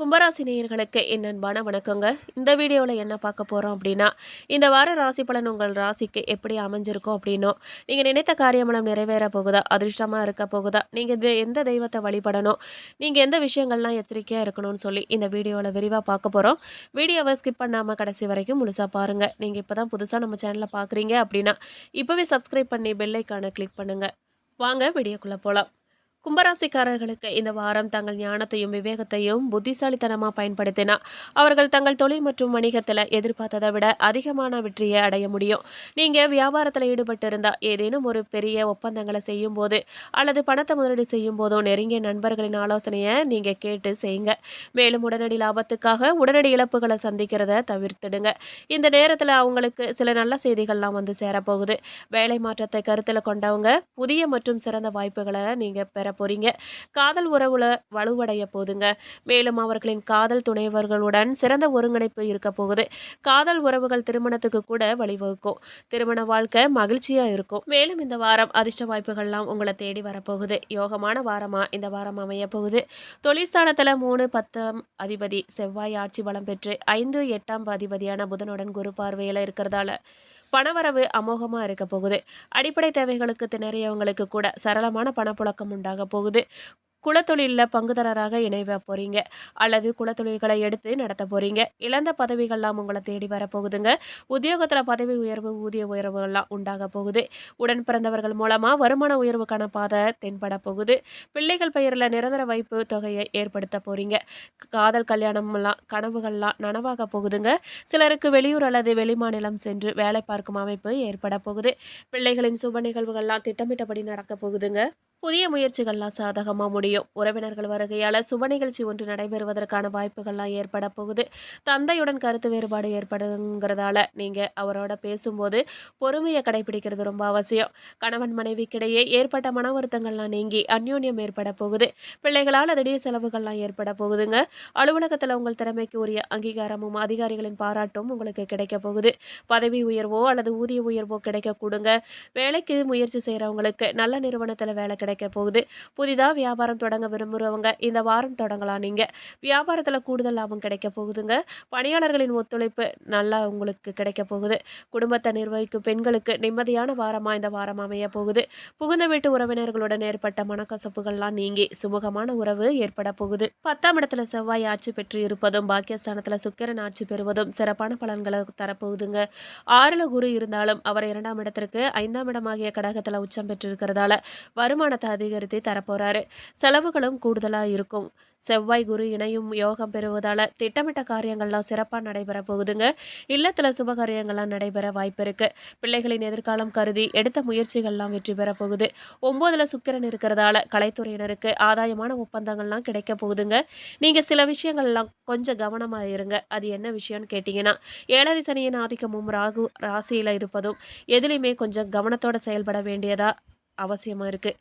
கும்பராசி நேயர்களுக்கு என் அன்பான வணக்கங்க. இந்த வீடியோவில் என்ன பார்க்க போகிறோம் அப்படின்னா இந்த வார ராசி பலன் உங்கள் ராசிக்கு எப்படி அமைஞ்சிருக்கும் அப்படின்னும் நீங்கள் நினைத்த காரியமலம் நிறைவேற போகுதா? அதிர்ஷ்டமாக இருக்க போகுதா? நீங்கள் இது எந்த தெய்வத்தை வழிபடணும்? நீங்கள் எந்த விஷயங்கள்லாம் எச்சரிக்கையாக இருக்கணும்னு சொல்லி இந்த வீடியோவில் விரிவாக பார்க்க போகிறோம் வீடியோவை ஸ்கிப் பண்ணாமல் கடைசி வரைக்கும் முழுசாக பாருங்கள் நீங்கள் இப்போ தான் புதுசாக நம்ம சேனலில் பார்க்குறீங்க அப்படின்னா இப்போவே சப்ஸ்கிரைப் பண்ணி பெல்லைக்கான கிளிக் பண்ணுங்கள் வாங்க வீடியோக்குள்ளே போகலாம் கும்பராசிக்காரர்களுக்கு இந்த வாரம் தங்கள் ஞானத்தையும் விவேகத்தையும் புத்திசாலித்தனமாக பயன்படுத்தினா அவர்கள் தங்கள் தொழில் மற்றும் வணிகத்தில் எதிர்பார்த்ததை விட அதிகமான வெற்றியை அடைய முடியும். நீங்கள் வியாபாரத்தில் ஈடுபட்டு இருந்தால் ஏதேனும் ஒரு பெரிய ஒப்பந்தங்களை செய்யும் போது அல்லது பணத்தை முதலீடு செய்யும் போதோ நெருங்கிய நண்பர்களின் ஆலோசனையை நீங்கள் கேட்டு செய்யுங்க. மேலும் உடனடி லாபத்துக்காக உடனடி இழப்புகளை சந்திக்கிறத தவிர்த்துடுங்க. இந்த நேரத்தில் அவங்களுக்கு சில நல்ல செய்திகள்லாம் வந்து சேரப்போகுது. வேலை மாற்றத்தை கருத்தில் கொண்டவங்க புதிய மற்றும் சிறந்த வாய்ப்புகளை நீங்கள் பெற போறீங்க. காதல் உறவுல வலுவடைய போதுங்க மேலும் அவர்களின் காதல் துணைவர்களுடன் சிறந்த ஒருங்கிணைப்பு இருக்க போகுது. காதல் உறவுகள் திருமணத்துக்கு கூட வழிவகுக்கும். திருமண வாழ்க்கை மகிழ்ச்சியா இருக்கும். மேலும் இந்த வாரம் அதிர்ஷ்ட வாய்ப்புகள்லாம் உங்களை தேடி வரப்போகுது. யோகமான வாரமா இந்த வாரம் அமைய போகுது. தொழிற்ஸ்தானத்துல மூணு பத்தாம் அதிபதி செவ்வாய் ஆட்சி பலம் பெற்று ஐந்து எட்டாம் அதிபதியான புதனுடன் குரு பார்வையில இருக்கிறதால பணவரவு அமோகமாக இருக்க போகுது. அடிப்படை தேவைகளுக்கு திணறியவங்களுக்கு கூட சரளமான பணப்புழக்கம் உண்டாக போகுது. குலத்தொழிலில் பங்குதாரராக இணைவ போகிறீங்க அல்லது குலத்தொழில்களை எடுத்து நடத்த போகிறீங்க இழந்த பதவிகள்லாம் உங்களை தேடி வரப்போகுதுங்க உத்தியோகத்தில் பதவி உயர்வு ஊதிய உயர்வுகள்லாம் உண்டாக போகுது. உடன் பிறந்தவர்கள் மூலமாக வருமான உயர்வுக்கான பாதை தென்பட போகுது. பிள்ளைகள் பெயரில் நிரந்தர வைப்பு தொகையை ஏற்படுத்த போகிறீங்க காதல் கல்யாணம்லாம் கனவுகள்லாம் நனவாக போகுதுங்க. சிலருக்கு வெளியூர் அல்லது வெளிமாநிலம் சென்று வேலை பார்க்கும் அமைப்பு ஏற்பட போகுது. பிள்ளைகளின் சுப நிகழ்வுகள்லாம் திட்டமிட்டபடி நடக்க போகுதுங்க. புதிய முயற்சிகள்லாம் சாதகமாக முடியும். உறவினர்கள் வருகையால் சுப நிகழ்ச்சி ஒன்று நடைபெறுவதற்கான வாய்ப்புகள்லாம் ஏற்பட போகுது. தந்தையுடன் கருத்து வேறுபாடு ஏற்படுங்கிறதால நீங்கள் அவரோட பேசும்போது பொறுமையை கடைபிடிக்கிறது ரொம்ப அவசியம். கணவன் மனைவிக்கிடையே ஏற்பட்ட மன வருத்தங்கள்லாம் நீங்கி அந்யோன்யம் ஏற்பட போகுது. பிள்ளைகளால் திடீர் செலவுகள்லாம் ஏற்பட போகுதுங்க. அலுவலகத்தில் உங்கள் திறமைக்கு உரிய அங்கீகாரமும் அதிகாரிகளின் பாராட்டும் உங்களுக்கு கிடைக்க போகுது. பதவி உயர்வோ அல்லது ஊதிய உயர்வோ கிடைக்க கொடுங்க வேலைக்கு முயற்சி செய்கிறவங்களுக்கு நல்ல நிறுவனத்தில் வேலை கிடைக்கும் கிடைக்க போகுது புதிதாக வியாபாரம் தொடங்க விரும்புகிறவங்க இந்த வாரம் தொடங்கலாம் நீங்கள் வியாபாரத்தில் கூடுதல் லாபம் கிடைக்க போகுதுங்க பணியாளர்களின் ஒத்துழைப்பு நல்லா உங்களுக்கு கிடைக்க போகுது குடும்பத்தை நிர்வகிக்கும் பெண்களுக்கு நிம்மதியான வாரமாக இந்த வாரம் அமைய போகுது புகுந்த வீட்டு உறவினர்களுடன் ஏற்பட்ட மனக்கசப்புகள்லாம் நீங்கி சுமூகமான உறவு ஏற்பட போகுது பத்தாம் இடத்துல செவ்வாய் ஆட்சி பெற்று இருப்பதும் பாக்கியஸ்தானத்தில் சுக்கிரன் ஆட்சி பெறுவதும் சிறப்பான பலன்களை தரப்போகுதுங்க. ஆறுல குரு இருந்தாலும் அவர் இரண்டாம் இடத்திற்கு ஐந்தாம் இடமாகிய கடகத்தில் உச்சம் பெற்றிருக்கிறதால வருமானத்தை வருமானத்தை அதிகரித்து தரப்போறாரு. செலவுகளும் கூடுதலாக இருக்கும். செவ்வாய் குரு இணையும் யோகம் பெறுவதால் திட்டமிட்ட காரியங்கள்லாம் சிறப்பாக நடைபெற போகுதுங்க. இல்லத்தில் சுபகாரியங்கள்லாம் நடைபெற வாய்ப்பு இருக்கு. பிள்ளைகளின் எதிர்காலம் கருதி எடுத்த முயற்சிகள்லாம் வெற்றி பெற போகுது. ஒம்போதில் சுக்கிரன் இருக்கிறதால கலைத்துறையினருக்கு ஆதாயமான ஒப்பந்தங்கள்லாம் கிடைக்க போகுதுங்க. நீங்கள் சில விஷயங்கள்லாம் கொஞ்சம் கவனமாக இருங்க. அது என்ன விஷயம்னு கேட்டிங்கன்னா ஏழரை சனியின் ஆதிக்கமும் ராகு ராசியில் இருப்பதும் எதுலேயுமே கொஞ்சம் கவனத்தோட செயல்பட வேண்டியதா அவசியமாக இருக்குது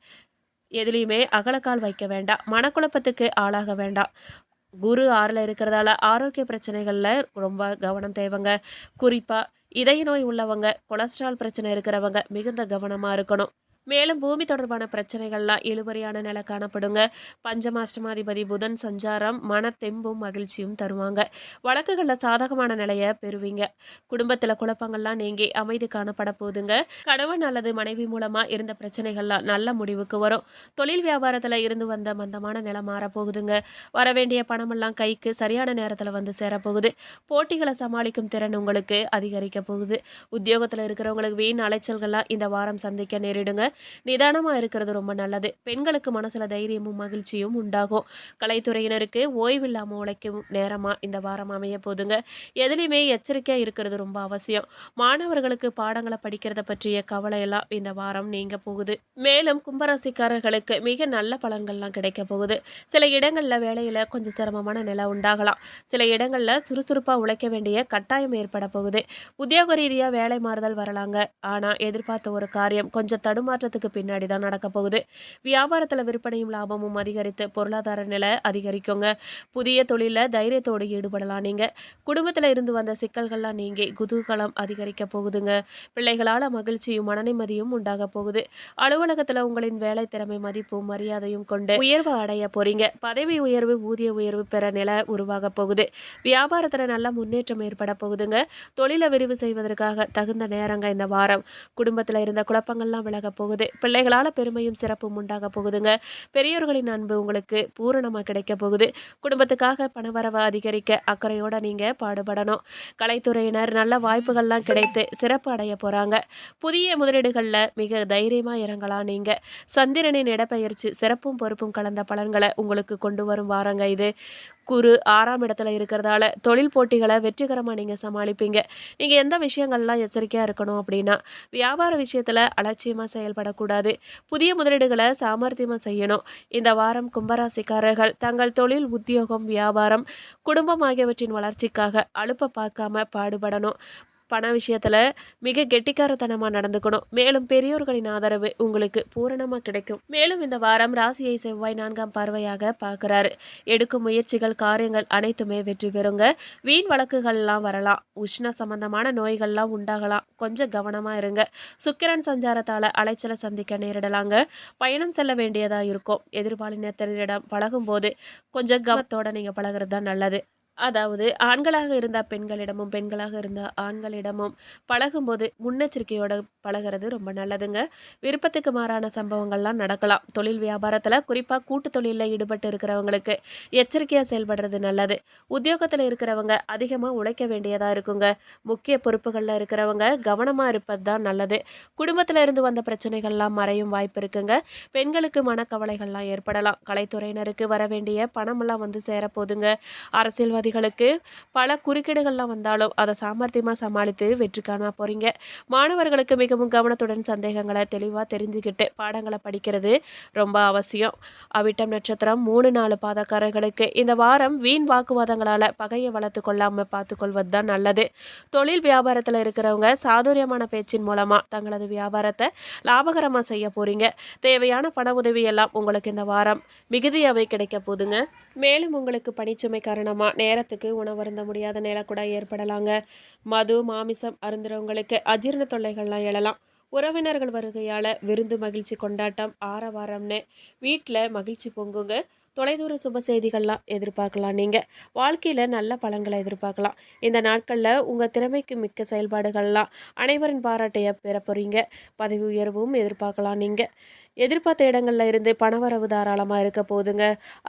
எதுலேயுமே அகலக்கால் வைக்க வேண்டாம். மனக்குழப்பத்துக்கு ஆளாக வேண்டாம். குரு ஆறில் இருக்கிறதால ஆரோக்கிய பிரச்சனைகளில் ரொம்ப கவனம் தேவைங்க. குறிப்பாக இதய நோய் உள்ளவங்க கொலஸ்ட்ரால் பிரச்சனை இருக்கிறவங்க மிகுந்த கவனமாக இருக்கணும். மேலும் பூமி தொடர்பான பிரச்சனைகள்லாம் இழுபறியான நிலை காணப்படுங்க. பஞ்சமாஷ்டமாதிபதி புதன் சஞ்சாரம் மன தெம்பும் மகிழ்ச்சியும் தருவாங்க. வழக்குகளில் சாதகமான நிலையை பெறுவீங்க. குடும்பத்தில் குழப்பங்கள்லாம் நீங்கி அமைதி காணப்பட போகுதுங்க. கணவன் அல்லது மனைவி மூலமாக இருந்த பிரச்சனைகள்லாம் நல்ல முடிவுக்கு வரும். தொழில் வியாபாரத்தில் இருந்து வந்த மந்தமான நிலை மாறப்போகுதுங்க. வர வேண்டிய பணமெல்லாம் கைக்கு சரியான நேரத்தில் வந்து சேரப்போகுது. போட்டிகளை சமாளிக்கும் திறன் உங்களுக்கு அதிகரிக்க போகுது. உத்தியோகத்தில் இருக்கிறவங்களுக்கு வீண் அலைச்சல்கள்லாம் இந்த வாரம் சந்திக்க நேரிடுங்க. நிதானமாக இருக்கிறது ரொம்ப நல்லது. பெண்களுக்கு மனசில் தைரியமும் மகிழ்ச்சியும் உண்டாகும். கலைத்துறையினருக்கு ஓய்வில்லாமல் உழைக்கும் நேரமாக இந்த வாரம் அமைய போதுங்க. எதுலேயுமே எச்சரிக்கையாக இருக்கிறது ரொம்ப அவசியம். மாணவர்களுக்கு பாடங்களை படிக்கிறத பற்றிய கவலையெல்லாம் இந்த வாரம் நீங்க போகுது. மேலும் கும்பராசிக்காரர்களுக்கு மிக நல்ல பலன்கள்லாம் கிடைக்க போகுது. சில இடங்களில் வேலையில் கொஞ்சம் சிரமமான நிலை உண்டாகலாம். சில இடங்களில் சுறுசுறுப்பாக உழைக்க வேண்டிய கட்டாயம் ஏற்பட போகுது. உத்தியோக ரீதியாக வேலை மாறுதல் வரலாங்க. ஆனால் எதிர்பார்த்த ஒரு காரியம் கொஞ்சம் தடுமாற்ற மாற்றத்துக்கு பின்னாடி தான் நடக்க போகுது. வியாபாரத்தில் விற்பனையும் லாபமும் அதிகரித்து பொருளாதார நிலை அதிகரிக்குங்க. புதிய தொழிலில் தைரியத்தோடு ஈடுபடலாம் நீங்கள் குடும்பத்தில் இருந்து வந்த சிக்கல்கள்லாம் நீங்கி குதூகலம் அதிகரிக்க போகுதுங்க. பிள்ளைகளால் மகிழ்ச்சியும் மனநிம்மதியும் உண்டாக போகுது. அலுவலகத்தில் உங்களின் வேலை திறமை மதிப்பும் மரியாதையும் கொண்டு உயர்வு அடைய போறீங்க. பதவி உயர்வு ஊதிய உயர்வு பெற நிலை உருவாக போகுது. வியாபாரத்தில் நல்ல முன்னேற்றம் ஏற்பட போகுதுங்க. தொழிலை விரிவு செய்வதற்காக தகுந்த நேரங்க இந்த வாரம். குடும்பத்தில் இருந்த குழப்பங்கள்லாம் விலக போகுது. போகுது. பிள்ளைகளால் பெருமையும் சிறப்பும் உண்டாக போகுதுங்க. பெரியோர்களின் அன்பு உங்களுக்கு பூரணமாக கிடைக்க போகுது. குடும்பத்துக்காக பணவரவை அதிகரிக்க அக்கறையோட நீங்கள் பாடுபடணும். கலைத்துறையினர் நல்ல வாய்ப்புகள்லாம் கிடைத்து சிறப்பு அடைய போகிறாங்க புதிய முதலீடுகளில் மிக தைரியமாக இறங்கலாம் நீங்கள் சந்திரனின் இடப்பெயர்ச்சி சிறப்பும் பொறுப்பும் கலந்த பலன்களை உங்களுக்கு கொண்டு வரும் வாரங்க இது. குரு ஆறாம் இடத்துல இருக்கிறதால தொழில் போட்டிகளை வெற்றிகரமாக நீங்கள் சமாளிப்பீங்க. நீங்கள் எந்த விஷயங்கள்லாம் எச்சரிக்கையாக இருக்கணும் அப்படின்னா வியாபார விஷயத்தில் அலட்சியமாக செயல்படக்கூடாது புதிய முதலீடுகளை சாமர்த்தியமாக செய்யணும். இந்த வாரம் கும்பராசிக்காரர்கள் தங்கள் தொழில் உத்தியோகம் வியாபாரம் குடும்பம் ஆகியவற்றின் வளர்ச்சிக்காக அழுப்ப பார்க்காம பாடுபடணும். பண விஷயத்தில் மிக கெட்டிக்காரத்தனமாக நடந்துக்கணும். மேலும் பெரியோர்களின் ஆதரவு உங்களுக்கு பூரணமாக கிடைக்கும். மேலும் இந்த வாரம் ராசியை செவ்வாய் நான்காம் பார்வையாக பார்க்குறாரு. எடுக்கும் முயற்சிகள் காரியங்கள் அனைத்துமே வெற்றி பெறுங்க. வீண் வழக்குகள்லாம் வரலாம். உஷ்ண சம்பந்தமான நோய்கள்லாம் உண்டாகலாம். கொஞ்சம் கவனமாக இருங்க. சுக்கிரன் சஞ்சாரத்தால் அலைச்சலை சந்திக்க நேரிடலாங்க. பயணம் செல்ல வேண்டியதாக இருக்கும். எதிர்பாலினத்தரிடம் பழகும்போது கொஞ்சம் கவனத்தோடு நீங்கள் பழகிறது தான் நல்லது. அதாவது ஆண்களாக இருந்தால் பெண்களிடமும் பெண்களாக இருந்தால் ஆண்களிடமும் பழகும்போது முன்னெச்சரிக்கையோட பழகிறது ரொம்ப நல்லதுங்க. விருப்பத்துக்கு மாறான சம்பவங்கள்லாம் நடக்கலாம். தொழில் வியாபாரத்தில் குறிப்பாக கூட்டு தொழிலில் ஈடுபட்டு இருக்கிறவங்களுக்கு எச்சரிக்கையாக செயல்படுறது நல்லது. உத்தியோகத்தில் இருக்கிறவங்க அதிகமாக உழைக்க வேண்டியதாக இருக்குங்க. முக்கிய பொறுப்புகளில் இருக்கிறவங்க கவனமாக இருப்பது தான் நல்லது. குடும்பத்தில் இருந்து வந்த பிரச்சனைகள்லாம் மறையும் வாய்ப்பு இருக்குங்க. பெண்களுக்கு மனக்கவலைகள்லாம் ஏற்படலாம். கலைத்துறையினருக்கு வர வேண்டிய பணமெல்லாம் வந்து சேரப்போதுங்க அரசியல்வாதி விதிகளுக்கு பல குறுக்கீடுகள்லாம் வந்தாலும் அதை சாமர்த்தியமாக சமாளித்து வெற்றி காண போகிறீங்க மாணவர்களுக்கு மிகவும் கவனத்துடன் சந்தேகங்களை தெளிவாக தெரிஞ்சுக்கிட்டு பாடங்களை படிக்கிறது ரொம்ப அவசியம். அவிட்டம் நட்சத்திரம் மூணு நாலு பாதக்காரர்களுக்கு இந்த வாரம் வீண் வாக்குவாதங்களால் பகையை வளர்த்து கொள்ளாமல் பார்த்துக்கொள்வது தான் நல்லது. தொழில் வியாபாரத்தில் இருக்கிறவங்க சாதுரியமான பேச்சின் மூலமாக தங்களது வியாபாரத்தை லாபகரமாக செய்ய போகிறீங்க தேவையான பண உதவி எல்லாம் உங்களுக்கு இந்த வாரம் மிகுதியாகவே கிடைக்க போதுங்க மேலும் உங்களுக்கு பணிச்சுமை காரணமாக நேரத்துக்கு உணவருந்த முடியாத நிலை கூட ஏற்படலாங்க. மது மாமிசம் அருந்துறவங்களுக்கு அஜீரண தொல்லைகள்லாம் எழலாம். உறவினர்கள் வருகையால் விருந்து மகிழ்ச்சி கொண்டாட்டம் ஆரவாரம்னு வீட்டில் மகிழ்ச்சி பொங்குங்க. தொலைதூர சுப செய்திகள்லாம் எதிர்பார்க்கலாம் நீங்கள் வாழ்க்கையில் நல்ல பலன்களை எதிர்பார்க்கலாம். இந்த நாட்களில் உங்கள் திறமைக்கு மிக்க செயல்பாடுகள்லாம் அனைவரின் பாராட்டையை பெற போகிறீங்க பதவி உயர்வும் எதிர்பார்க்கலாம் நீங்கள் எதிர்பார்த்த இடங்களில் இருந்து பணவரவு தாராளமாக இருக்க போதுங்க.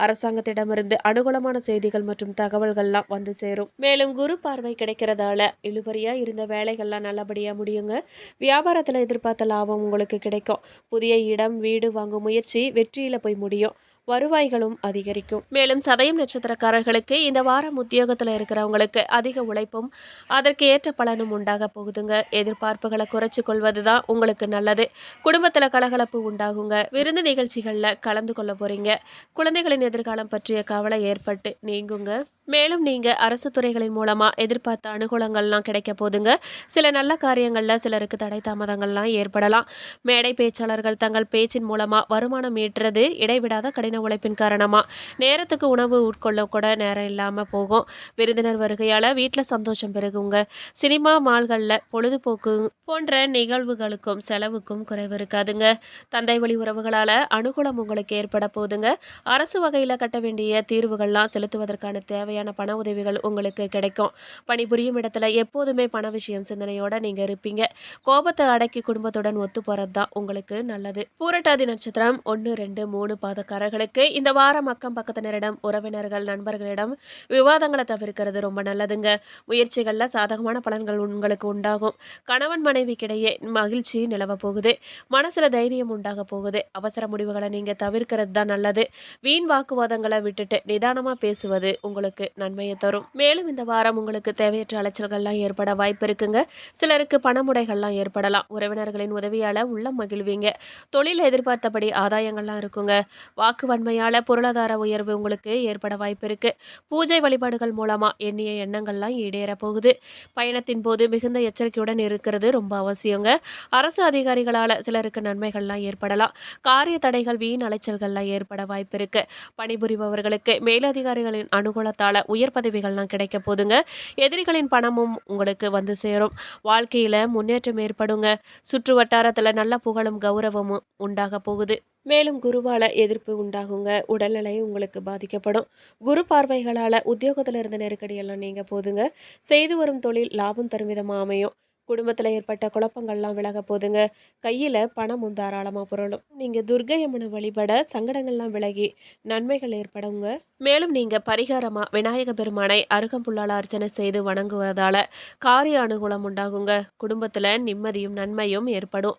அரசாங்கத்திடமிருந்து அனுகூலமான செய்திகள் மற்றும் தகவல்கள்லாம் வந்து சேரும். மேலும் குரு பார்வை கிடைக்கிறதால இழுபறியாக இருந்த வேலைகள்லாம் நல்லபடியாக முடியுங்க. வியாபாரத்தில் எதிர்பார்த்த லாபம் உங்களுக்கு கிடைக்கும். புதிய இடம் வீடு வாங்கும் முயற்சி வெற்றியில் போய் முடியும். வருவாய்களும் அதிகரிக்கும். மேலும் சதயம் நட்சத்திரக்காரர்களுக்கு இந்த வாரம் உத்தியோகத்தில் இருக்கிறவங்களுக்கு அதிக உழைப்பும் அதற்கு ஏற்ற பலனும் உண்டாக போகுதுங்க. எதிர்பார்ப்புகளை குறைச்சி கொள்வது தான் உங்களுக்கு நல்லது. குடும்பத்தில் கலகலப்பு உண்டாகுங்க. விருந்து நிகழ்ச்சிகளில் கலந்து கொள்ள போறீங்க. குழந்தைகளின் எதிர்காலம் பற்றிய கவலை ஏற்பட்டு நீங்குங்க. மேலும் நீங்கள் அரசு துறைகளின் மூலமாக எதிர்பார்த்த அனுகூலங்கள்லாம் கிடைக்க போதுங்க. சில நல்ல காரியங்களில் சிலருக்கு தடை தாமதங்கள்லாம் ஏற்படலாம். மேடை பேச்சாளர்கள் தங்கள் பேச்சின் மூலமாக வருமானம் ஈட்டுறது இடைவிடாத கடின உழைப்பின் காரணமாக நேரத்துக்கு உணவு உட்கொள்ள கூட நேரம் இல்லாமல் போகும். விருந்தினர் வருகையால் வீட்டில் சந்தோஷம் பெருகுங்க. சினிமா மால்களில் பொழுதுபோக்கு போன்ற நிகழ்வுகளுக்கும் செலவுக்கும் குறைவு இருக்காதுங்க. தந்தை வழி உறவுகளால் அனுகூலம் உங்களுக்கு ஏற்பட போதுங்க. அரசு வகையில் கட்ட வேண்டிய தீர்வுகள்லாம் செலுத்துவதற்கான தேவையான மாதிரியான பண உதவிகள் உங்களுக்கு கிடைக்கும். பணிபுரியும் இடத்துல எப்போதுமே பண விஷயம் சிந்தனையோட நீங்க இருப்பீங்க. கோபத்தை அடக்கி குடும்பத்துடன் ஒத்து போறது தான் உங்களுக்கு நல்லது. பூரட்டாதி நட்சத்திரம் ஒன்று ரெண்டு மூணு பாதக்காரர்களுக்கு இந்த வாரம் அக்கம் பக்கத்தினரிடம் உறவினர்கள் நண்பர்களிடம் விவாதங்களை தவிர்க்கிறது ரொம்ப நல்லதுங்க. முயற்சிகளில் சாதகமான பலன்கள் உங்களுக்கு உண்டாகும். கணவன் மனைவிக்கிடையே மகிழ்ச்சி நிலவ போகுது. மனசில் தைரியம் உண்டாக போகுது. அவசர முடிவுகளை நீங்கள் தவிர்க்கிறது தான் நல்லது. வீண் வாக்குவாதங்களை விட்டுட்டு நிதானமாக பேசுவது உங்களுக்கு உங்களுக்கு நன்மையை தரும். மேலும் இந்த வாரம் உங்களுக்கு தேவையற்ற அலைச்சல்கள்லாம் ஏற்பட வாய்ப்பு இருக்குங்க. சிலருக்கு பணமுடைகள்லாம் ஏற்படலாம். உறவினர்களின் உதவியால் உள்ளம் மகிழ்வீங்க. தொழில் எதிர்பார்த்தபடி ஆதாயங்கள்லாம் இருக்குங்க. வாக்கு வன்மையால் பொருளாதார உயர்வு உங்களுக்கு ஏற்பட வாய்ப்பு இருக்கு. பூஜை வழிபாடுகள் மூலமாக எண்ணிய எண்ணங்கள்லாம் ஈடேற போகுது. பயணத்தின் போது மிகுந்த எச்சரிக்கையுடன் இருக்கிறது ரொம்ப அவசியங்க. அரசு அதிகாரிகளால் சிலருக்கு நன்மைகள்லாம் ஏற்படலாம். காரிய தடைகள் வீண் அலைச்சல்கள்லாம் ஏற்பட வாய்ப்பு இருக்கு. பணிபுரிபவர்களுக்கு மேலதிகாரிகளின் அனுகூலத்தால் உயர் பதவிகள்லாம் கிடைக்க போதுங்க. எதிரிகளின் பணமும் உங்களுக்கு வந்து சேரும். வாழ்க்கையில் முன்னேற்றம் ஏற்படுங்க. சுற்று வட்டாரத்தில் நல்ல புகழும் கௌரவமும் உண்டாக போகுது. மேலும் குருவால் எதிர்ப்பு உண்டாகுங்க. உடல்நிலை உங்களுக்கு பாதிக்கப்படும். குரு பார்வைகளால் உத்தியோகத்தில் இருந்த நெருக்கடியெல்லாம் நீங்க போதுங்க. செய்து வரும் தொழில் லாபம் தரும் விதமாக அமையும். குடும்பத்தில் ஏற்பட்ட குழப்பங்கள்லாம் விலக போதுங்க. கையில் பணமும் தாராளமாக புரளும். நீங்கள் துர்க்கை வழிபட சங்கடங்கள்லாம் விலகி நன்மைகள் ஏற்படுங்க. மேலும் நீங்கள் பரிகாரமாக விநாயக பெருமானை அருகம்புல்லால் அர்ச்சனை செய்து வணங்குவதால் காரிய அனுகூலம் உண்டாகுங்க. குடும்பத்தில் நிம்மதியும் நன்மையும் ஏற்படும்.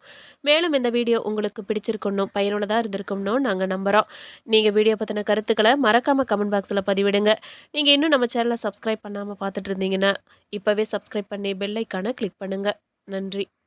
மேலும் இந்த வீடியோ உங்களுக்கு பிடிச்சிருக்கணும் பயனுள்ளதாக இருந்திருக்கும்னு நாங்கள் நம்புகிறோம் நீங்கள் வீடியோ பற்றின கருத்துக்களை மறக்காமல் கமெண்ட் பாக்ஸில் பதிவிடுங்க. நீங்கள் இன்னும் நம்ம சேனலை சப்ஸ்கிரைப் பண்ணாமல் பார்த்துட்டு இருந்தீங்கன்னா இப்போவே சப்ஸ்கிரைப் பண்ணி பெல்லைக்கான கிளிக் கிளிக் பண்ணுங்கள் நன்றி.